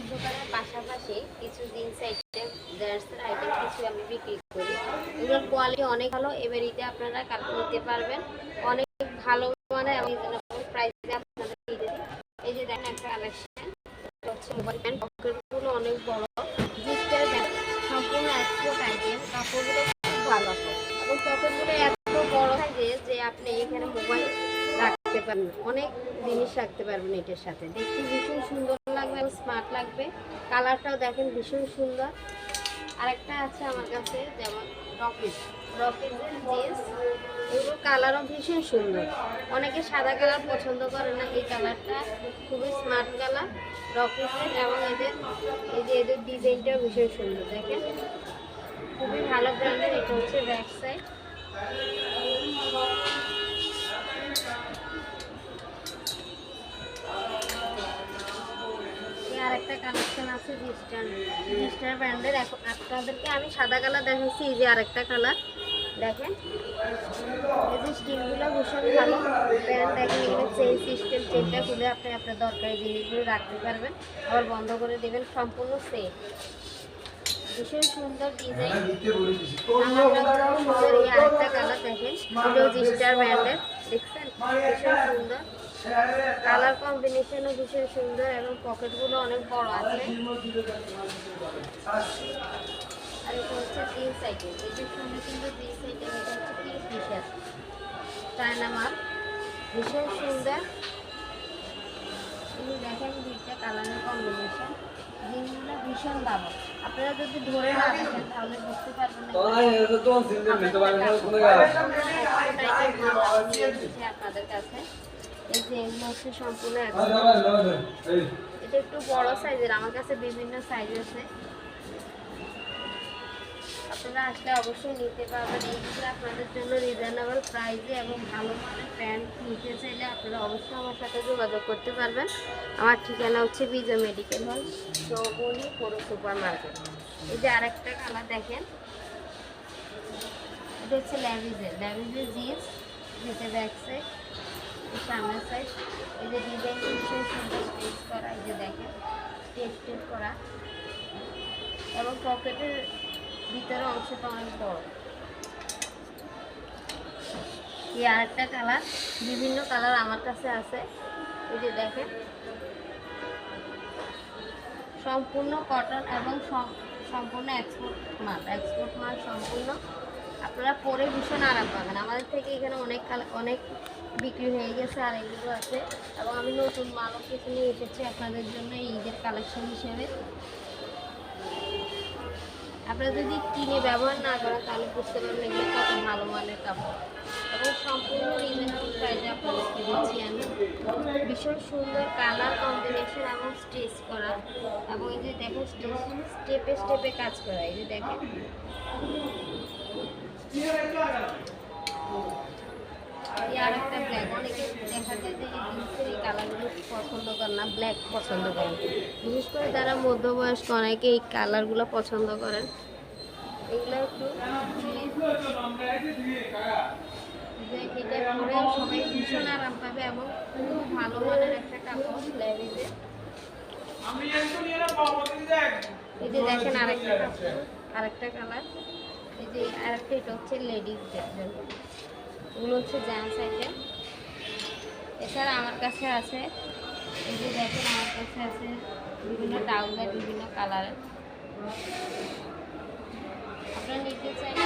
ওষুধ দোকানের পাশাপাশি কিছু জিন্স আইটেম জেন্টসের আইটেম কিছু আমি বিক্রি করি। এগুলোর কোয়ালিটি অনেক ভালো এবারিতে আপনারা কাপড় নিতে পারবেন অনেক ভালো মানে এবং রিজনেবল প্রাইসে আপনাদের দিয়ে এই যে দেখেন একটা কালেকশন হচ্ছে মোবাইল প্যান্ট পকেটগুলো অনেক বড়। জিস্টার ব্যান্ড সম্পূর্ণ এক্সপোর্ট আইটেম কাপড়গুলো খুব ভালো। এবং পকেটগুলো এত বড় থাকে যে আপনি এখানে মোবাইল রাখতে পারবেন অনেক জিনিস রাখতে পারবেন এটার সাথে। দেখতে ভীষণ সুন্দর লাগবে এবং স্মার্ট লাগবে। কালারটাও দেখেন ভীষণ সুন্দর। আরেকটা আছে আমার কাছে, যেমন রকিস রকিসের জিন্স এগুলোর কালারও ভীষণ সুন্দর। অনেকে সাদা কালার পছন্দ করে না, এই কালারটা খুবই স্মার্ট কালার রকিসের এবং এদের, এই যে এদের ডিজাইনটাও ভীষণ সুন্দর, দেখেন। খুবই ভালো ব্র্যান্ডের এটা হচ্ছে ব্যাক সাইড আছে জিস্টার জিস্টার ব্র্যান্ডের। আপনাদেরকে আমি সাদা কালার দেখাচ্ছি এই যে আরেকটা কালার। দেখেন, এই যে স্টিলগুলো ভীষণ ভালো। প্যান্ট দেখেন এখানে চেন সিস্টেম চেনটা খুলে আপনি আপনার দরকারি জিনিসগুলো রাখতে পারবেন। আবার বন্ধ করে দেবেন, সম্পূর্ণ সেট ভীষণ সুন্দর ডিজাইন আরেকটা কালার দেখেন, এটাও জিস্টার ব্র্যান্ডের। দেখছেন? ভীষণ সুন্দর। কালার কম্বিনেশনও ভীষণ সুন্দর এবং পকেটগুলো অনেক বড় আছে। আর এটা হচ্ছে জিন্স আইটেম। এই যে সুন্দর সুন্দর জিন্স আইটেম এটা হচ্ছে তিন পিসের। চায়না মাল। ভীষণ সুন্দর। এই দেখেন দুইটা কালারের কম্বিনেশন। জিনিসগুলো ভীষণ ভালো আপনারা যদি ধরে না দেখেন তাহলে বুঝতে পারবেন না আপনাদের কাছে। এই যে এগুলো হচ্ছে সম্পূর্ণ এটা একটু বড় সাইজের আমার কাছে বিভিন্ন সাইজ আছে। আপনারা আসলে অবশ্যই নিতে পারবেন। এইগুলো আপনাদের জন্য রিজনেবল প্রাইসে এবং ভালো মানের প্যান্ট নিতে চাইলে আপনারা অবশ্যই আমার সাথে যোগাযোগ করতে পারবেন। আমার ঠিকানা হচ্ছে বিজয় মেডিকেল হল চৌবনি পৌর সুপার মার্কেট। এই যে আরেকটা কালার দেখেন। এটা হচ্ছে ল্যাভিজের। ল্যাভিজের জিন্স ব্যাক সাইড সামনের সাইড এই যে ডিজাইন ভীষণ সুন্দর স্টেজ করা, এই যে দেখেন স্টেপ স্টেপ করা। এবং পকেটের ভিতরে অংশটা অনেক বড়। এই আরেকটা কালার বিভিন্ন কালার আমার কাছে আছে। এই যে দেখেন, সম্পূর্ণ কটন এবং সম্পূর্ণ এক্সপোর্ট মাল এক্সপোর্ট মাল সম্পূর্ণ আপনারা পরে ভীষণ আরাম পাবেন। আমাদের থেকে এখানে অনেক অনেক বিক্রি হয়ে গেছে আর এগুলো আছে। এবং আমি নতুন মালও কিছু নিয়ে এসেছি আপনাদের জন্য ঈদের কালেকশন হিসেবে। আপনারা যদি কিনে ব্যবহার না করেন, তাহলে বুঝতে পারবেন এগুলো কত ভালো মানের কাপড়। এবং সম্পূর্ণ রিজনেবল প্রাইসে আপনাদেরকে দিচ্ছি আমি। ভীষণ সুন্দর কালার কম্বিনেশন এবং স্টিচ করা। এবং এই যে দেখেন স্টেপে স্টেপে কাজ করা। এই যে দেখেন। আরেকটা ব্ল্যাক অনেকে দেখা যায় যে জিন্সের এই কালারগুলো পছন্দ করে না ব্ল্যাক পছন্দ করেন বিশেষ করে যারা মধ্যবয়স্ক অনেকে এই কালারগুলো পছন্দ করেন। এগুলো একটু এটা পরে সবাই ভীষণ আরাম পাবে এবং খুব ভালো মানের একটা কাপড় লেভিজে এই যে। দেখেন আরেকটা কাপড় আরেকটা কালার এই যে আরেকটা এটা হচ্ছে লেডিসদের জন্য। হচ্ছে জেন্টস আইটেম। এছাড়া আমার কাছে আছে, এই যে দেখেন আমার কাছে আছে বিভিন্ন টাউনের বিভিন্ন কালারের। আপনারা নিতে চাইলে